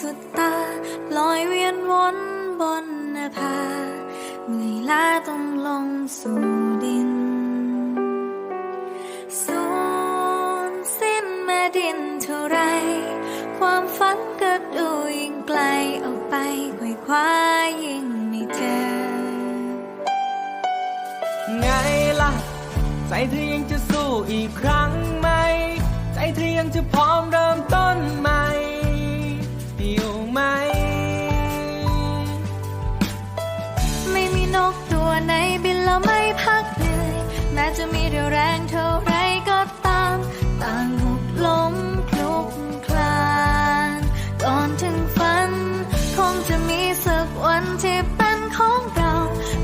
สุดตา ลอยเวียนวนบนน้าเมื่อยล้าต้องลงสู่ดิน สูญสิ้นแม่ดินเท่าไร ความฝันก็ดูยิ่งไกลออกไปไขว่คว้ายิ่งไม่เจอ ไงล่ะ ใจเธอยังจะสู้อีกครั้งไหม ใจเธอยังจะพร้อมเริ่มต้นใหม่ ไหม ไม่มีนกตัวไหนบินแล้วไม่พักเหนื่อย แม้จะมีเรี่ยวแรงเท่าไรก็ตาม ต่างหุบล้มคลุกคลานก่อนถึงฝัน คงจะมีสักวันที่เป็นของเรา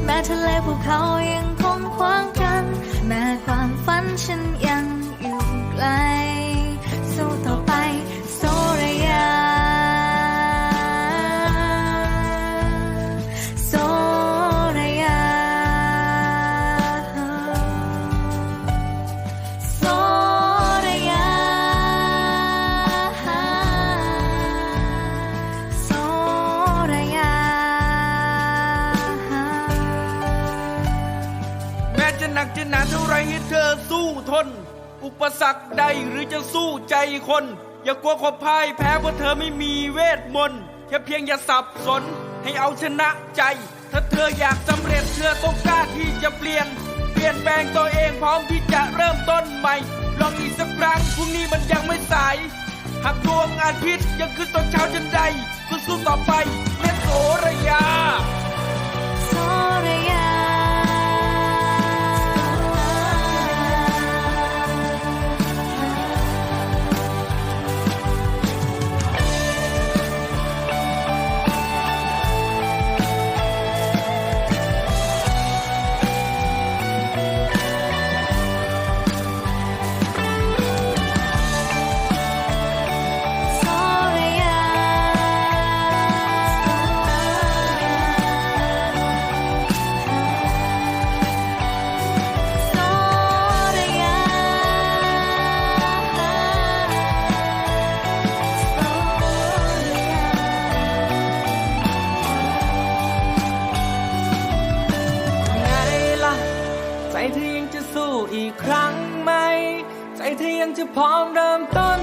แม้ทะเลภูเขายังคงขวางกัน แม้ความฝันฉัน แม้จะหนักจะหนาเท่าไรให้เธอสู้ทน อุปสรรคใดหรือจะสู้ใจคน อย่ากลัวความพ่ายแพ้เพราะเธอไม่มีเวทมนต์แค่เพียงอย่าสับสน ให้เอาชนะใจ ถ้าเธออยากสำเร็จเธอต้องกล้าที่จะเปลี่ยน เปลี่ยนแปลงตัวเองพร้อมที่จะเริ่มต้นใหม่ ลองอีกสักครั้งพรุ่งนี้มันยังไม่สาย หากดวงอาทิตย์ยังขึ้นตอนเช้าจนใดก็สู้ต่อไป ใจเธอยังจะสู้อีกครั้งไหม ใจเธอยังจะพร้อมเริ่มต้น